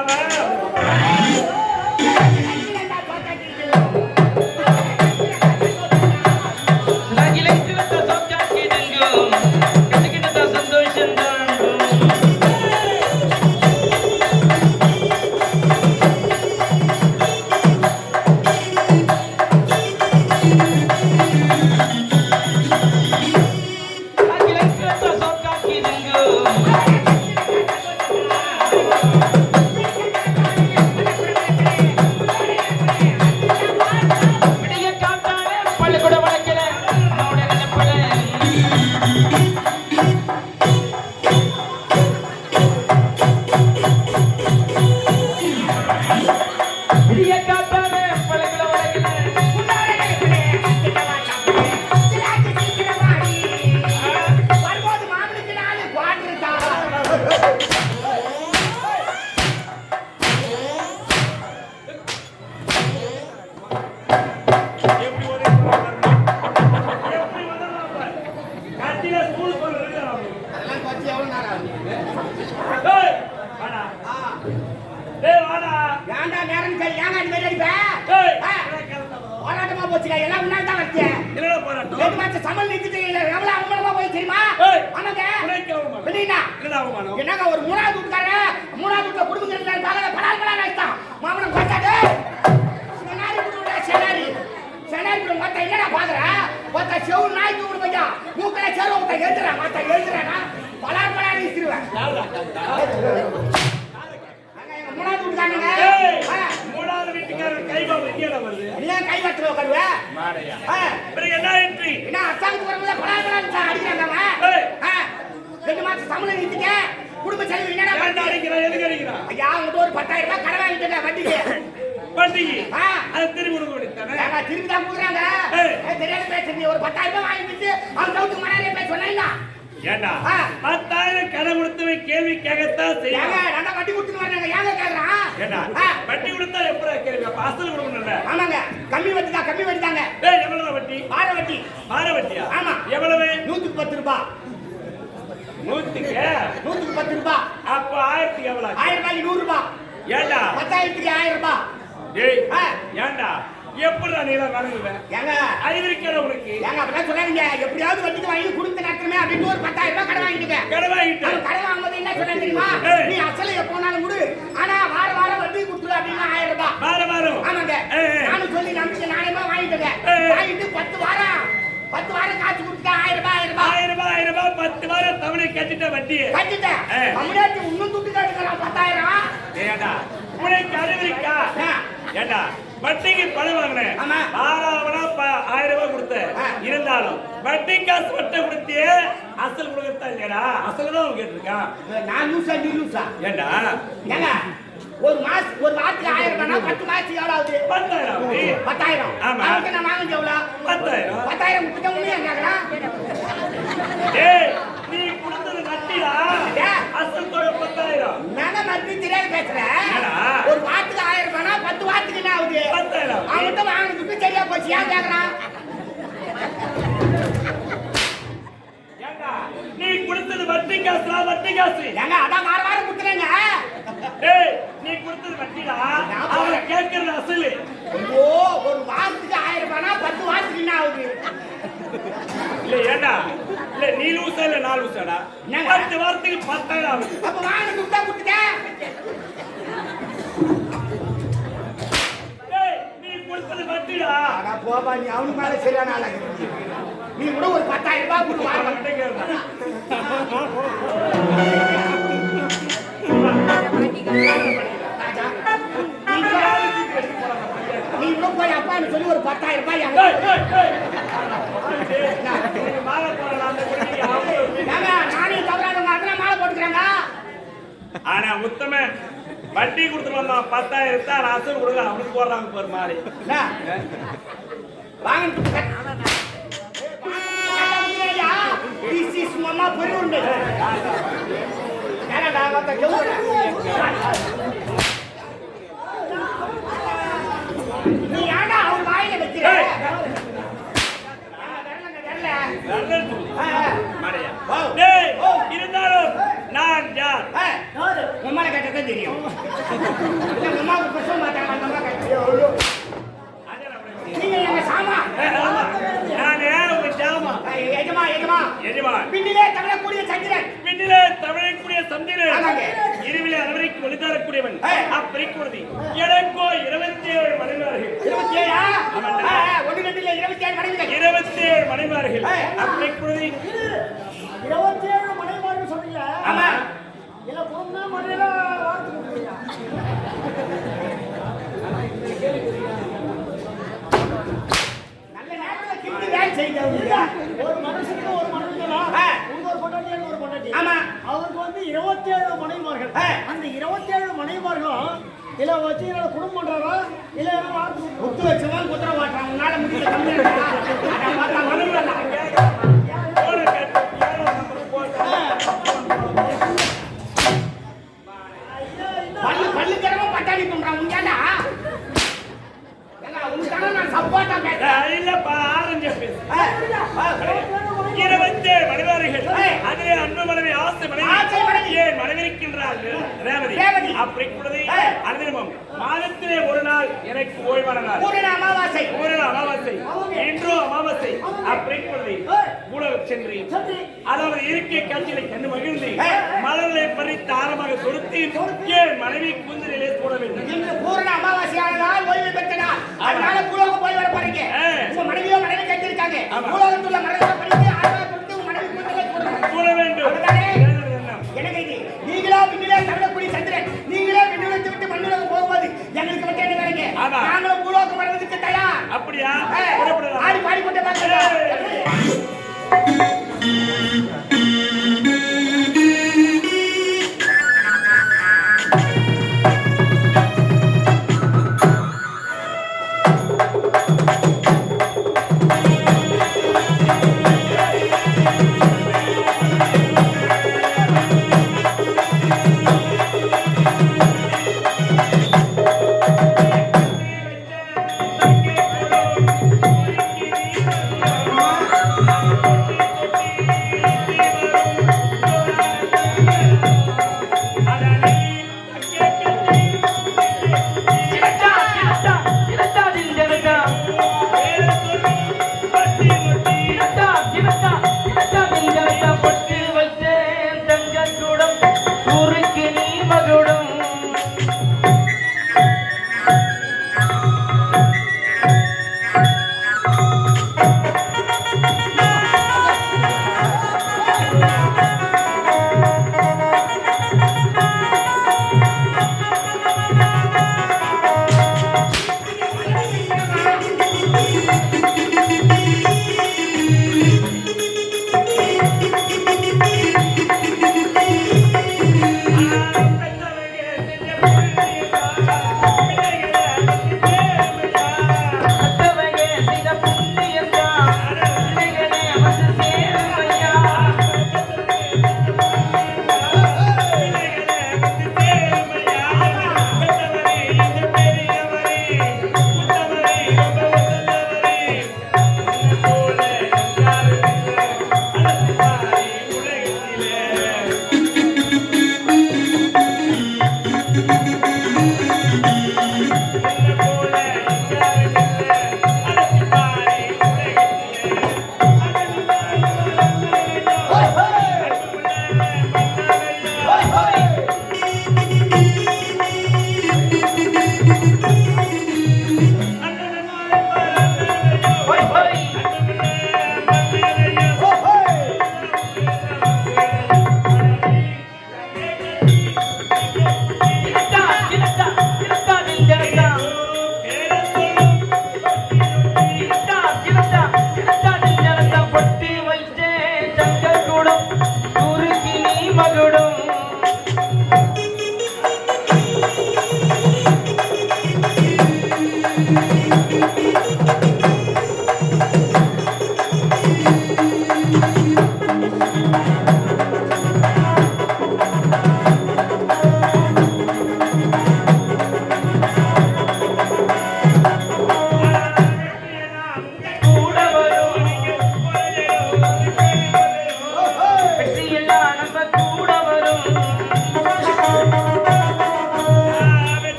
Amarelo. அவமானம்? என்னங்க ஒரு மூணாவது வீட்டுக்காரன், மூணாவது வீட்டுல குடும்பங்கள் இருந்தாங்க, பலார் பலார் ஆயிட்டான். மாமனம் பார்த்தாரு. செனாரி குடும்பம்டா, செனாரி. செனாரி குடும்பம் பார்த்தா என்னடா பாக்குற? பார்த்தா செவுள் நாய்க்கு விடு பையன். மூக்குல செருவ விட்டா எழுதுறா, பார்த்தா எழுதுறானா? பலார் பலார் வீசிடுவேன். மூணாவது ஆ, மூணாவது வீட்டுக்காரர் எங்கேடா வருது? ஏன் கை? என்ன அரசாங்கத்துக்கு வரும்போது பலார் பலார் அடிக்கிறாங்க அவன். ஏய். ஆ, சம்பளம் நிறுத்திக்க குடும்ப செலவு என்னடா பண்ணுறீங்க அடிக்கிறான்? எதுக்கு அடிக்கிறான்? ஐயா உங்கள்கிட்ட ஒரு பத்தாயிரம் ரூபாய் கடன் வாங்கிட்டு வண்டிக்கு பண்டிகை. ஆ. அது திரும்பி கொடுக்க வேண்டியதுதானே? ஏங்க, திருப்பி தான் கொடுக்குறாங்க தெரியாத பேசுறீங்க ஒரு பத்தாயிரம் ரூபாய் வாங்கிட்டு அவன் சவுத்துக்கு மணாலே பேச சொன்னா ஏண்டா? பத்தாயிரம் கடன் கொடுத்தவன் கேள்வி கேட்கத்தான் செய்வான். நல்லா வட்டி கொடுத்துட்டு வர்றாங்க ஏங்க கேக்குறான் ஏண்டா? வட்டி கொடுத்தா எப்படா கேள்வி? அப்ப அசல் கொடுக்கணும்ல? ஆமாங்க கம்மி வட்டி தான் கம்மி வட்டி தாங்க எவ்வளவு வட்டி? வார வட்டி வார வட்டியா? ஆமா. எவ்வளவு? நூத்துக்கு பத்து ரூபாய் நூத்துக்கு? நூத்துக்கு பத்து ரூபாய் அப்ப ஆயிரத்துக்கு எவ்வளவு? ஆயிரம் ரூபாய்க்கு நூறு ரூபாய் ஏண்டா? பத்தாயிரத்துக்கு ஆயிரம் ரூபாய் டேய். ஏண்டா? எப்படிடா நீ வணங்குவ? ஏங்க அறிவிருக்கேடா உனக்கு? ஏங்க அப்படிலாம் சொல்லாதீங்க எப்படியாவது வட்டிக்கு வாங்கி கொடுத்த நேரத்துமே அப்படின்னு ஒரு பத்தாயிரம் ரூபாய் கடன் வாங்கிட்டுங்க கடன் வாங்கிட்டு. கடன் வாங்கும்போது என்ன சொன்னா தெரியுமா. நீ அசலை எப்போனாலும் கொடு ஆனா வார வாரம் வட்டி கொடுத்துரு அப்படின்னு ஆயிரம் ரூபாய் வாரம் வாரம். ஆமாங்க. நானும் சொல்லி நம்பிக்கை நானேமா வாங்கிட்டேங்க ஏய். வாங்கிட்டு பத்து வாரம் பத்து வாரம் காசு கொடுத்துட்டேன் ஆயிரம் ரூபாய் ஆயிரம் ரூபாய் ஆயிரம் ரூபாய், ஆயிரம் ரூபாய், பத்து வாரம் தவணை கட்டிட்ட வட்டி. கட்டிட்டேன். தமிழ்நாட்டு இன்னும் துட்டு பத்தாயிரம்? உனக்கு? வட்டிக்கு பணம் வாங்கினேன் ப- ஆயிரம் ரூபாய் கொடுத்தேன். இருந்தாலும் வட்டி காசு மட்டும் கொடுத்தியே அசல் கொடுக்கறதா இல்லையாடா அசல் தான் கேட்டிருக்கான் நான் லூசா நீ லூசா ஏண்டா ஏங்க ஒரு மாசம் ஒரு வாரத்துக்கு ஆயிரம் ரூபாய்னா பத்து மாசத்துக்கு எவ்வளவு ஆகுது பத்தாயிரம். பத்தாயிரம் ஆமா. அவனுக்கு நான் வாங்கிட்டு எவ்வளவு பத்தாயிரம். பத்தாயிரம் கொடுத்துட்டா உண்மையா கேக்குறான் ஏய் நீ கொடுத்தது ஏன்? அசல் தொகை பத்தாயிரம். நானே மறுபடியும் தெரியாத பேசுறேன்? ஒரு வாரத்துக்கு ஆயிரம் ரூபாய்னா பத்து வாரத்துக்கு என்ன ஆகுது? பத்தாயிரம். அவன்கிட்ட வாங்கினதுக்கு சரியா போச்சு. ஏன் கேக்குறான் நீ கொடுத்தது வட்டி காசுடா வட்டி காசு. ஏங்க அதான் வார வாரம் கொடுக்குறேங்க. ஏய் நீ கொடுத்தது வட்டிடா. அவன் கேட்கறது அசலு. ஐயோ ஒரு வாரத்துக்கு ஆயிரம் ரூபாய்னா பத்து வாரத்துக்கு என்ன ஆகுது இல்ல ஏண்டா இல்ல நீ லூசா இல்ல நான் லூசாடா என்னங்க? பத்து வாரத்துக்கு பத்தாயிரம் ஆகுது அப்ப கொடுத்துட்டேன் ஏய் நீ கொடுத்தது வட்டிடா. அடா போபா நீ அவனுக்கு மேல சரியான ஆளா நீ கூட ஒரு பத்தாயிரம் ரூபாய் கொடு கூட- நீ இன்னும் போய் அப்பான்னு சொல்லி ஒரு பத்தாயிரம் ரூபாய் குடிக்கு ஆனா உத்தம வட்டி கொடுத்துட்டு வந்தான் பத்தாயிரத்தை நான் அசல் கொடுங்க அவனுக்கு போடுறாங்க பாரு வேணாம்டா, மொத்த செவுரு. நீ ஏன்டா அவன் வாயில வைக்கிற? ஏய். ஆ, வரலங்க, வரல. நல்லது சொல்லு. ஆ, ஆ. மாடையா. ஓ. டேய், இருந்தாலும் நான் யார் ஆ, கேட்டா தெரியும். அம்மாவுக்கு அந்த அம்மா. நீங்க எங்க சாமா? எஜமா எஜமா. பின்னிலே தமிழக்கூடிய சந்திரன். பின்னிலே தமிழக்கூடிய சந்திரன். இருவிலே அரவணைக்கு ஒளிதரக்கூடியவன் ஏய். அப்பிரிக்குறுதி எனக்கோ இருபத்தி ஏழு மனைவார்கள் இருபத்தி ஏழா. ஒன்று ரெண்டு இல்ல இருபத்தி ஏழு மனைவிகள். இருபத்தி ஏழு மனைவார்கள் ஏய். அப்பிரிக்குறுதி இருபத்தி ஏழு மனைவார்கள் சொன்னீங்க. ஆமா. இல்ல பொண்ணு மனையில வாழ்த்து கொடுக்குறீங்க நல்ல நேரத்துல கிண்டி வேலை செய்தவங்க ஒரு மனுஷனுக்கு ஒரு ஆ. உங்க ஒரு பொண்டாட்டி ஒரு பொண்டாட்டி ஆமா. அவருக்கு வந்து இருபத்தி ஏழு மனைவிமார்கள். அந்த இருபத்தி ஏழு மனைவிமார்களும் இல்ல வச்சு என்னோட குடும்பம் பண்றாரா இல்ல என்ன? குத்து வச்சவன் குத்துற மாட்டான் உன்னால முடியல இருபத்தி மனைவார்கள். அதிலே அன்பு மனைவி ஆசை மனைவி. ஏன் மனைவிருக்கின்றார்கள் ரேவதி. அனுதினமும் மாதத்திலே ஒரு நாள் எனக்கு ஓய்வான நாள் அமாவாசை. ஒரு நாள் அமாவாசை. இன்றோ அமாவாசை. அப்பிரிக்குறுதி உலகம் சென்று அதாவது இருக்கை காட்சிகளை கண்டு மகிழ்ந்து. மலர்களை பறித்து ஆரமாக தொடுத்து ஏன் மனைவி குந்திலே போட வேண்டும்? பூரண அமாவாசையானதால் ஓய்வு பெற்ற நாள். அதனால பூலோகம் போய் வர. உங்க மனைவியோ மனைவி ஆமா. பூலோகத்துள்ள மனைவியை படித்து வேண்டும் அப்படிதானே? வேறு என்ன? எனக்கு இது நீங்களோ விண்ணிலே தமிழக்கூடிய சந்திரன் நீங்களோ விண்ணிலத்தை விட்டு மண்ணுலகம் போகும்போது எங்களுக்கு மட்டும் என்ன வேலைங்க. நாங்களும் பூலோகம் வர்றதுக்கு தயார் அப்படியா. ஆடி பாடி கொண்டு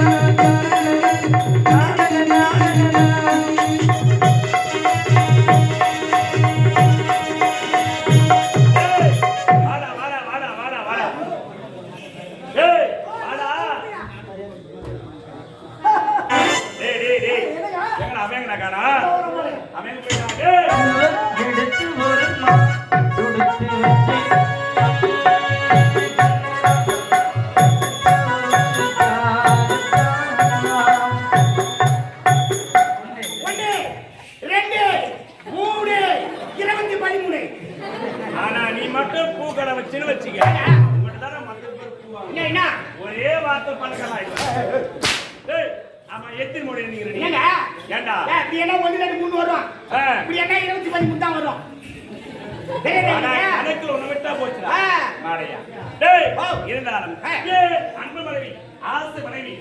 ஏய், இருந்தாலும் அன்பு மனைவி ஆசை மனைவி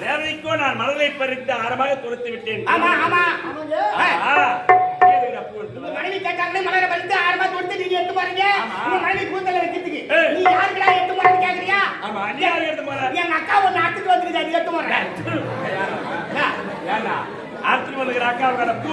தேவைக்கோ நான் மனதை பறித்து ஆரமாக துரத்து விட்டேன். ஆமா ஆமா. மனைவி கேட்டாங்களே மலரை பறித்து ஆரம்பா தொடுத்து நீங்க எடுத்து பாருங்க. ஆமா. உங்க மனைவி கூந்தல வைக்கிறதுக்கு. நீ யாருக்குடா எடுத்து போறேன்னு கேக்குறியா? ஆமா நீ யாரு எடுத்து போற? எங்க அக்கா ஒண்ணு அத்துட்டு வந்துருக்கு அது எடுத்து போறேன் ஆத்துக்கு வந்துக்கிற அக்காவுக்கான பூ.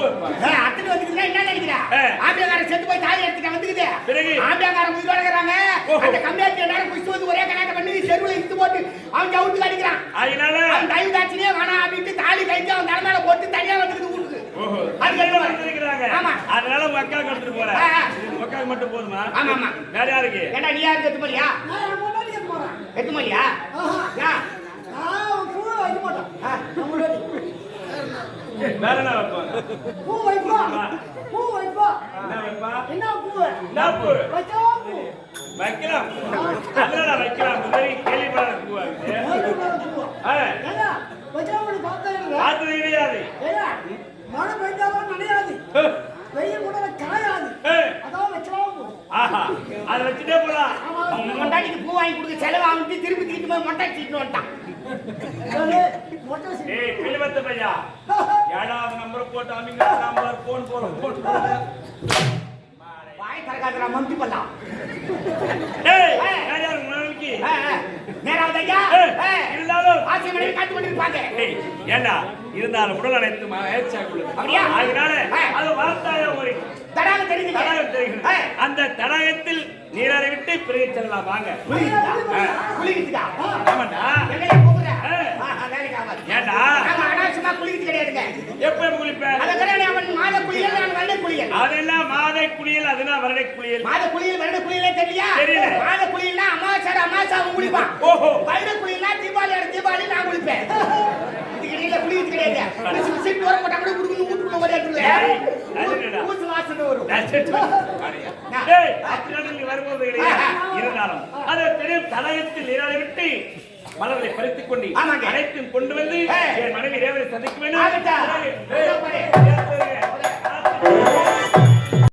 அத்துட்டு வந்துருக்குன்னா என்ன நினைக்கிறா? ஏ. ஆம்பியாக்காரன் செத்து போய் தாலி எடுத்துட்டு வந்துக்குது. பிறகு? ஆம்பியாக்காரன் உயிரோட இருக்கிறாங்க ஓஹோ. அந்த கம்மியாத்தி நேரம் குடிச்சு வந்து ஒரே கல்யாணம் பண்ணி செருவுல இழுத்து போட்டு அவன் ஜவுட்டு அடிக்கிறான் அதனால? அவன் தயவு காட்சினே வேணாம் அப்படின்ட்டு தாலி கைத்து அவன் தலைமையில போட்டு தனியா வந்துருக்கு வீட்டுக்கு. ஓஹோ. அது அது என்ன? வந்திருக்கிறாங்க. ஆமா. அதனால உங்க அக்காவுக்கு எடுத்துட்டு போற அக்காவுக்கு மட்டும் போதுமா? ஆமா, ஆமா. வேற யாருக்கு? ஏண்டா நீ யாருக்கு எத்து போறியா? எத்து போறியா? நான் பூ வைக்க மாட்டேன். வேற என்ன வைப்பாங்க பூ வைப்பா. பூ வைப்பா. என்ன வைப்பா? என்ன பூ? என்ன பூ வச்சா பூ. வைக்கலாம். அதனால வைக்கலாம். முதலி கேள்விப்படாத பூ அது. ஏழுமலை பூ. ஆ, ஏங்க வச்சா ஒரு பார்த்தா எனக்கு பார்த்தது கிடையாது. ஏங்க மழை பெய்ஞ்சாலும் நனையாது. வெயில் கூட காயாது. ஏய், அதான் பூ. ஆஹா. அதை வச்சுட்டே போலாம் மொட்டாட்டிக்கு பூ வாங்கி கொடுக்க செலவு ஆகிட்டு திருப்பி தீட்டு போய் மொட்டை தீட்டு வந்துட்டான். ஏய் பையா ஏழாவது நம்பர் போட்டு அமிங்க நம்பர் போன் போற போன் வாய் தரக்காதுடா மம்டி பண்ணலாம் ஏய் யார் உனக்கு நேராவது ஐயா. இருந்தாலும். ஆசிய மனைவி காத்து கொண்டிருப்பாங்க. ஏய், ஏண்டா? இருந்தாலும் உடல் அனைத்து மகிழ்ச்சியாக அப்படியா? அதனால. அது வார்த்தாய ஒரு தடாக தெரியுது தடாகம் தெரிகிறது அந்த தடாகத்தில் நீராரை விட்டு பிறகு செல்லலாம். வாங்க. குளிக்கிறதுக்கா ஆமாண்டா. எங்கயா ஏண்டா? நாங்க அனாவசியமா குளிக்கிறது கிடையாதுங்க. எப்ப அதை கிடையாது அவன் மாத குளியல் நான் வெள்ளை குளியல். அதெல்லாம் மாதை குளியல் அதுனா வருடை குளியல். மாத குளியல் வருட குளியலே தெரியலையா? தெரியல. மாத குளியல்னா அமாவாசை அமாவாசாவும் குளிப்பான் ஓஹோ. வருட குளியல்னா தீபாவளி தீபாவளி நான் குளிப்பேன். இதுக்கு இடையில குளிக்கிறது கிடையாது. பிடிச்சி பிடிச்சி தூரம் போட்டா கூட வீட்டுக்குள்ள அது என்னடா? ஊசு வாசனை வரும். ஏய், அத்தினாடில் நீ வரும்போது கிடையாது. இருந்தாலும் அது தெரியும் தடயத்தில் நீராரை விட்டு. மலர்களை பறித்துக் கொண்டு. அனைத்தும் கொண்டு வந்து. என் மனைவி ரேவதி சந்திக்க வேண்டும்.